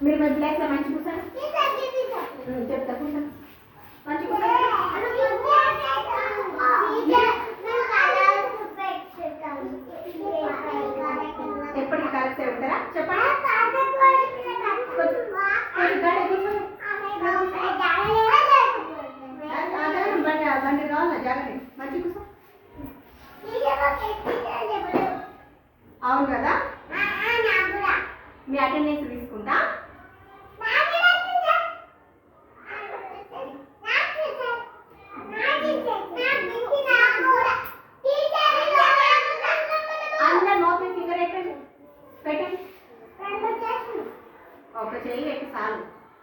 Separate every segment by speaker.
Speaker 1: మీరు మరి బ్లాక్లో మంచి కూర్చోండి చెప్తా కూర్చోండి మంచి ఎప్పటికి కలిసి ఉంటారా చెప్పండి. బండి కావాలా జాగ్రత్త. మంచి అవును కదా? మీ అటెండెన్స్ తీసుకుంటా?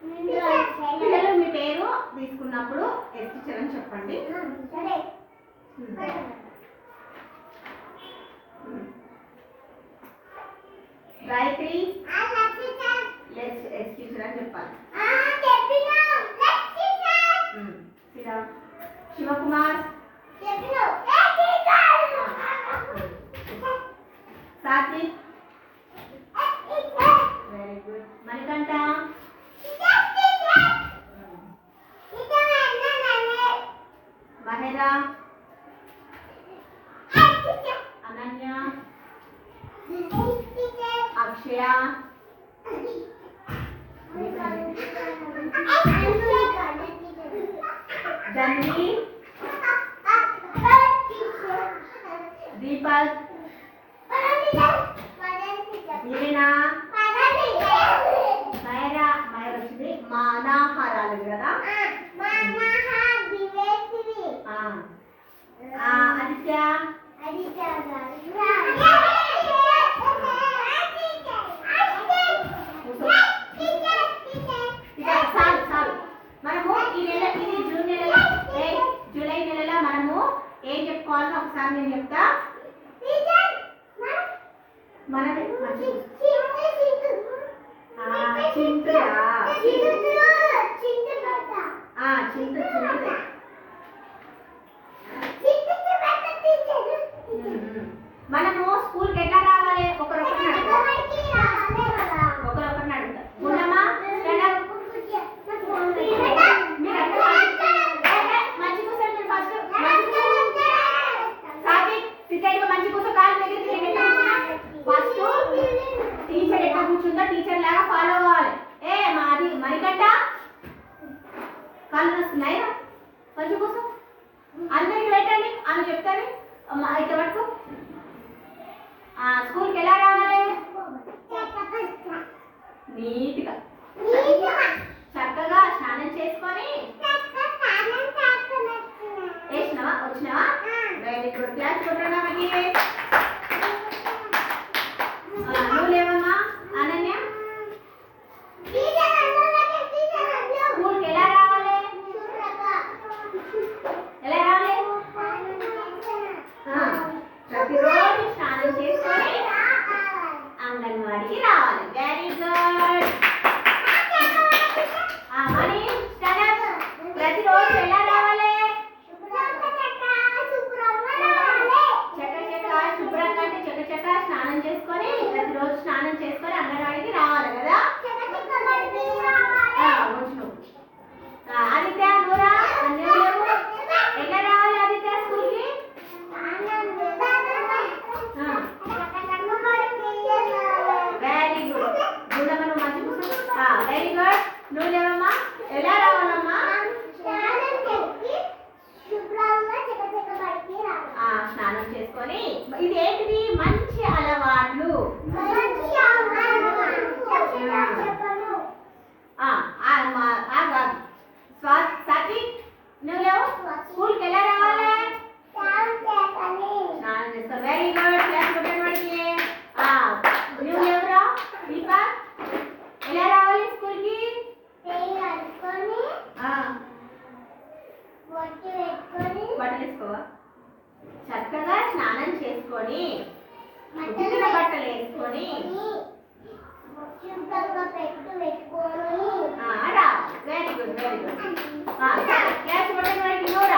Speaker 1: పిల్లలు మీ పేరు తీసుకున్నప్పుడు ఎస్ టీచర్ అని చెప్పండి. గాయత్రి ఎస్ టీచర్ అని చెప్పాలి. శివకుమార్. సాత్విక్. దాన్ని వెరీ గుడ్ నువ్వు లేవమ్మా ఎలా రావాలమ్మా స్నానం చేసుకొని. ఇది ఏంటిది? మంచి అలవాట్లు. సతీ నువ్వు స్కూల్కి ఎలా రావాలి? స్నానం చేస్తా. వెరీ గుడ్ हाँ क्या छोटे बड़े खिलौना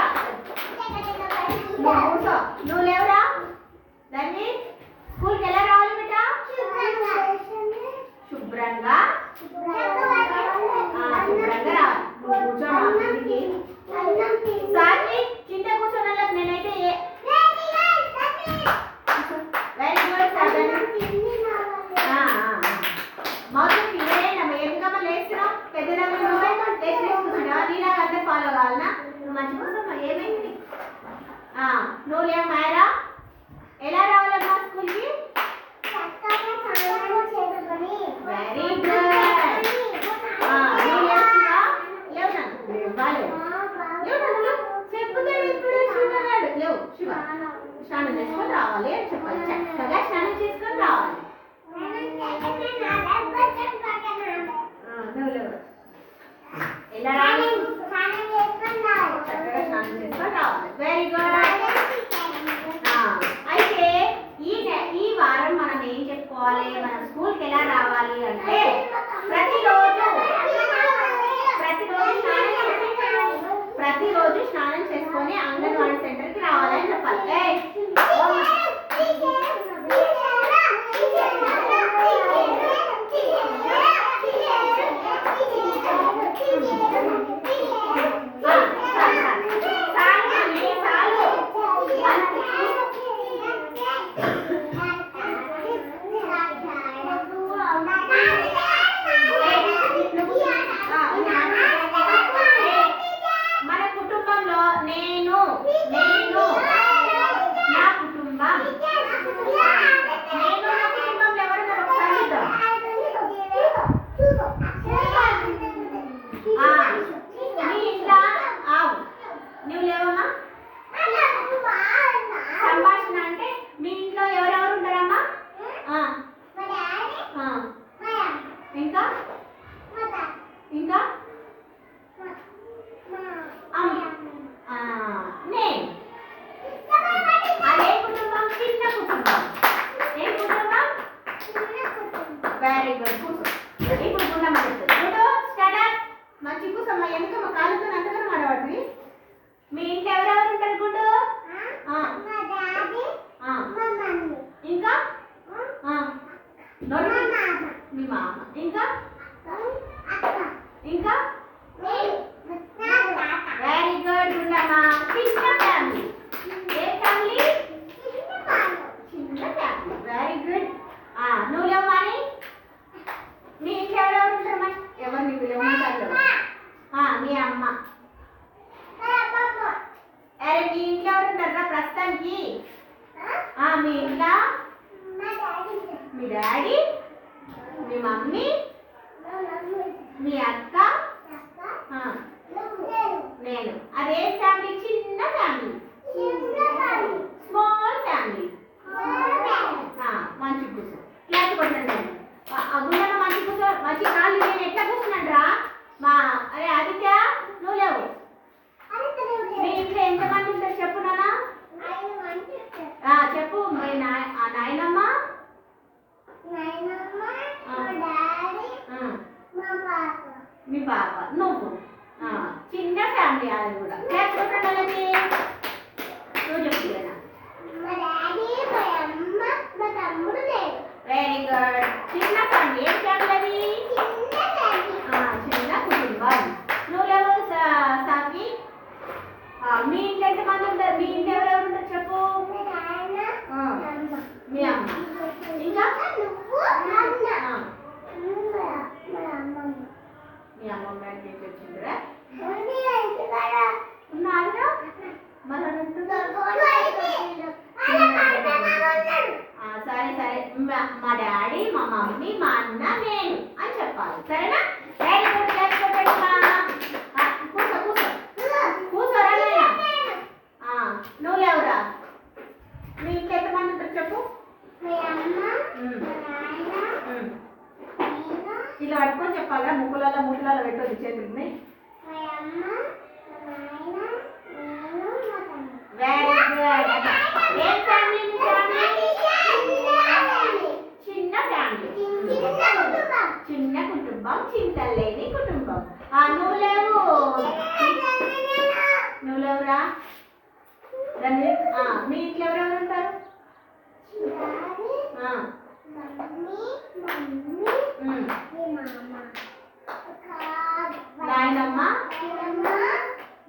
Speaker 1: నువ్వు లేమాయరా ఎలా రావాలమ్మా స్కూల్కి? వెరీ గుడ్ స్నానం చేసుకొని రావాలి అని చెప్పాలి. చక్కగా స్నానం చేసుకొని రావాలి. ఎలా రావాలి? వెరీ గుడ్ ah, అయితే ఈ ఈ వారం మనం ఏం చెప్పుకోవాలి? మనం స్కూల్కి ఎలా రావాలి అంటే ప్రతిరోజు రెడీ కూర్చో రెడీ కూర్చుంటాం స్టార్ట్ ఎందుకమ్మ కాలుతో అంతగా మాట్లాడుతుంది మీ ఇంట్లో ఎవరెవరు ఉంటారు గుడ్డు ఇంకా? మీ ఇంకా ఇంకా వెరీ గుడ్ ఉండమ్మా చిన్న ఫ్యామిలీ మీ పాప నువ్వు చిన్న ఫ్యామిలీ అది కూడా. లేకపోతే ఉండాలని నువ్వు చెప్తున్నా వెరీ గుడ్ చిన్న ఫ్యామిలీ. ఏం ఫ్యామిలీ చిన్న కుటుంబం. నువ్వు సాకి? మీ ఇంట్లో ఎంతమంది ఉంటారు? మీ ఇంట్లో ఎవరెవరు ఉంటారు చెప్పు? మీ అమ్మ. my daddy, my mommy, my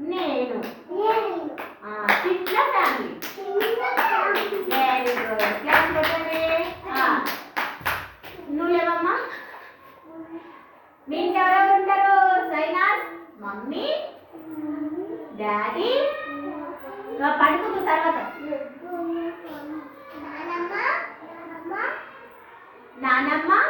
Speaker 1: నేను. చిన్న ఫ్యామిలీ. వెరీ నువ్వేమమ్మా మీ ఇంట్లో ఉంటారు? సైనాస్ మమ్మీ డాడీ. పడుకుంది తర్వాత. నానమ్మ. నానమ్మ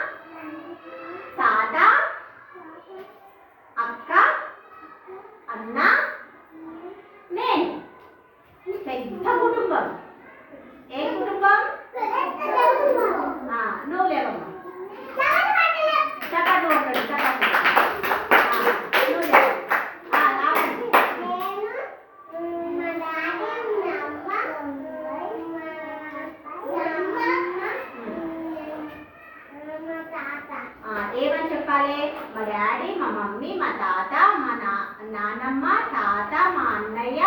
Speaker 1: మమ్మీ మా తాత మా నా నానమ్మ తాత మా అన్నయ్య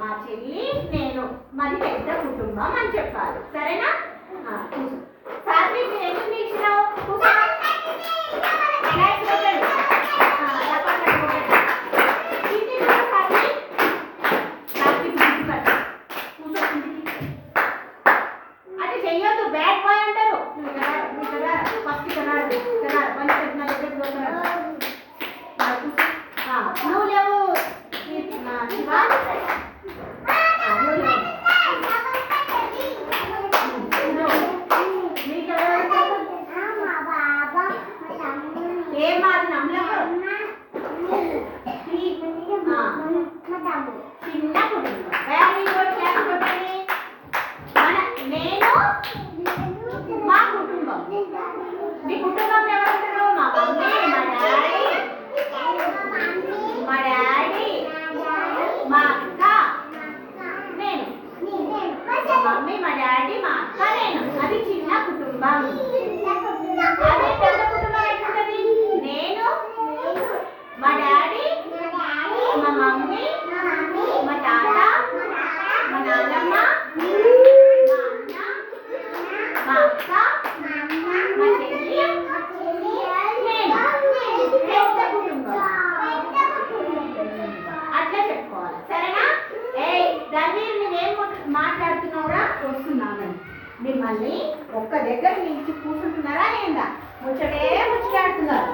Speaker 1: మా చెల్లి నేను మాది పెద్ద కుటుంబం అని చెప్పారు. సరేనా? మమ్మల్ని ఒక్క దగ్గర నిలిచి కూర్చుంటున్నారా ఏందా? ముచ్చటే ముచ్చటాడుతున్నారు.